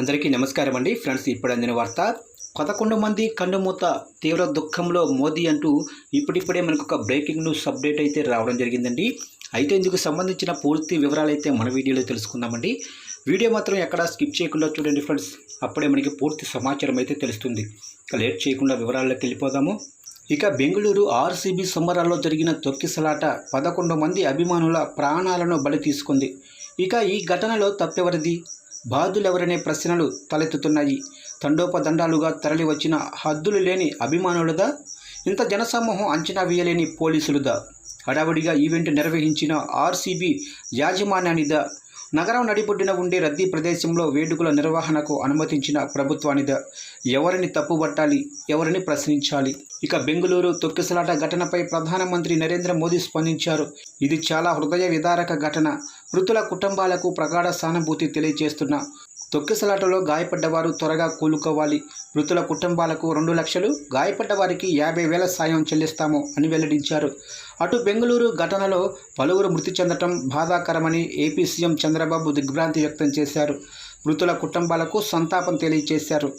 అందరికీ నమస్కారం అండి. ఫ్రెండ్స్ ఇప్పుడు అందిన వార్త పదకొండు మంది కన్నుమూత తీవ్ర దుఃఖంలో మోదీ అంటూ ఇప్పుడిప్పుడే మనకు ఒక బ్రేకింగ్ న్యూస్ అప్డేట్ అయితే రావడం జరిగిందండి. అయితే ఇందుకు సంబంధించిన పూర్తి వివరాలు అయితే మన వీడియోలో తెలుసుకుందామండి. వీడియో మాత్రం ఎక్కడా స్కిప్ చేయకుండా చూడండి ఫ్రెండ్స్. అప్పుడే మనకి పూర్తి సమాచారం అయితే తెలుస్తుంది. ఇక లేట్ చేయకుండా వివరాల్లోకి వెళ్ళిపోదాము. ఇక బెంగళూరు ఆర్సీబీ సంబరాల్లో జరిగిన తొక్కిసలాట పదకొండు మంది అభిమానుల ప్రాణాలను బలి తీసుకుంది. ఇక ఈ ఘటనలో తప్పెవరిది? బాధులెవరనే ప్రశ్నలు తలెత్తుతున్నాయి. తండోపదండాలుగా తరలి వచ్చిన హద్దులు లేని అభిమానులదా? ఇంత జనసమూహం అంచనా వేయలేని పోలీసులుదా? హడావుడిగా ఈవెంట్ నిర్వహించిన ఆర్సీబీ యాజమాన్యానిదా? నగరం నడిబొడ్డున ఉండే రద్దీ ప్రదేశంలో వేడుకల నిర్వహణకు అనుమతించిన ప్రభుత్వానిదా? ఎవరిని తప్పుబట్టాలి ఎవరిని ప్రశ్నించాలి? ఇక బెంగళూరు తొక్కిసలాట ఘటనపై ప్రధానమంత్రి నరేంద్ర మోదీ స్పందించారు. ఇది చాలా హృదయ విదారక ఘటన. మృతుల కుటుంబాలకు ప్రగాఢ సానుభూతి తెలియజేస్తున్న తొక్కిసలాటలో గాయపడ్డవారు త్వరగా కూలుకోవాలి. మృతుల కుటుంబాలకు రెండు లక్షలు గాయపడ్డ వారికి యాభై వేల సాయం చెల్లిస్తాము అని వెల్లడించారు. అటు బెంగళూరు ఘటనలో పలువురు మృతి చెందటం బాధాకరమని ఏపీ సీఎం చంద్రబాబు దిగ్భ్రాంతి వ్యక్తం చేశారు. మృతుల కుటుంబాలకు సంతాపం తెలియజేశారు.